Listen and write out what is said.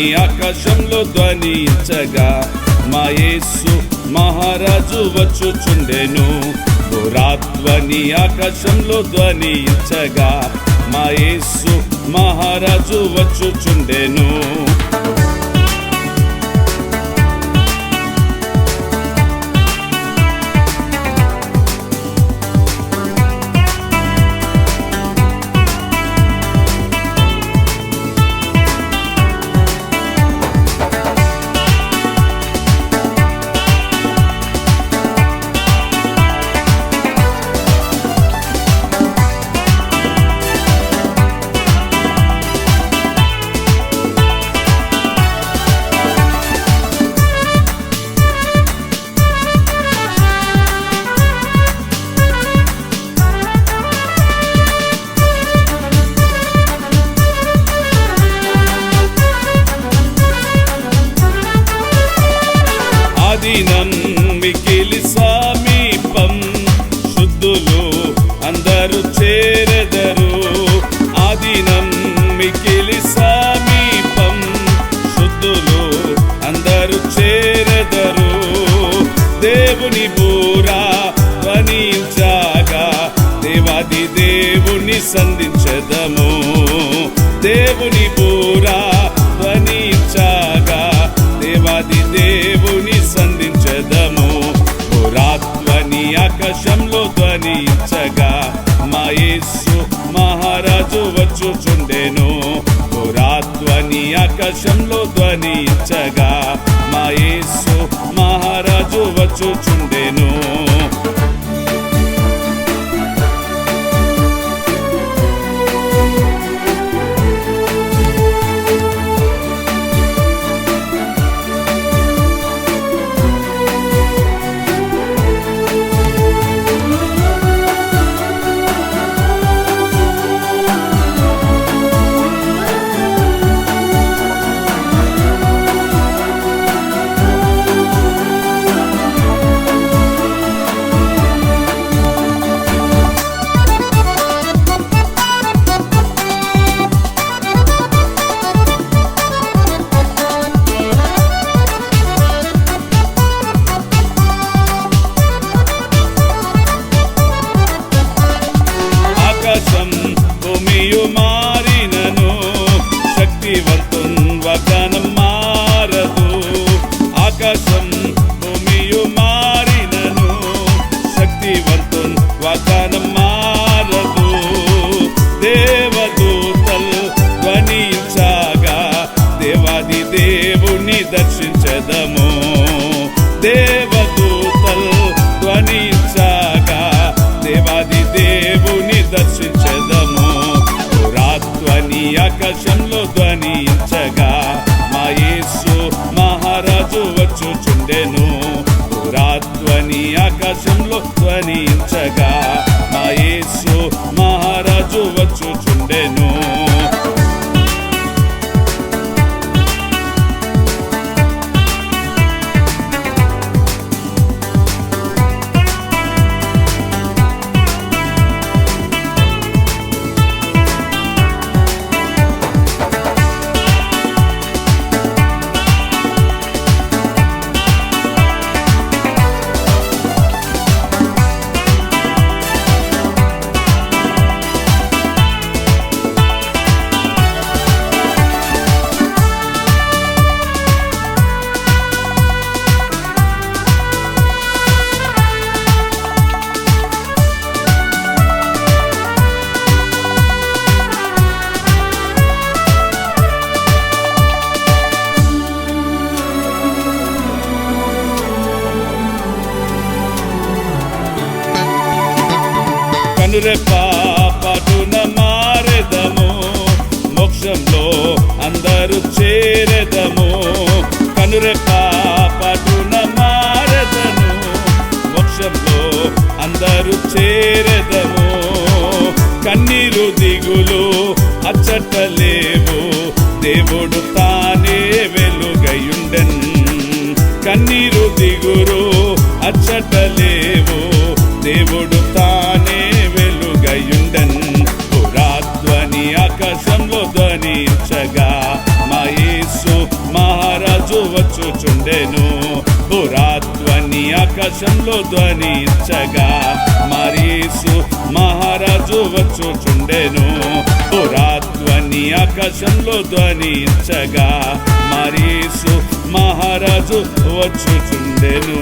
ధ్వని ఆకాశంలో ధ్వనించగా మా యేసు మహారాజు వచ్చుచుండెను. ధ్వని ఆకాశంలో ధ్వనించగా మా యేసు మహారాజు వచ్చుచుండెను. ఆకాశంలో ధ్వనించగా మా యేసు మహారాజు వచ్చుచుండే. ఆకాశంలో ధ్వనించగా మా యేసు మహారాజు వచ్చుచుండెను. పురాత్వని ఆకాశంలో ధ్వనించగా మా యేసు మహారాజు వచ్చుచుండెను. పటున మారెదము మోక్షంలో అందరూ చేరెదము. కనురెప్ప పాటున మారెదము మోక్షంలో అందరూ చేరెదము. కన్నీరు దిగులు అచ్చటలేవు దేవుడు తానే వెలుగయుండెన్. కన్నీరు దిగురు అచ్చటలేవు వచ్చుచుండెను. పురాధ్వని ఆకాశంలో ధ్వనించగా మరీసు మహారాజు వచ్చుచుండెను. పురాధ్వని ఆకాశంలో ధ్వనించగా మరీసు మహారాజు వచ్చుచుండెను.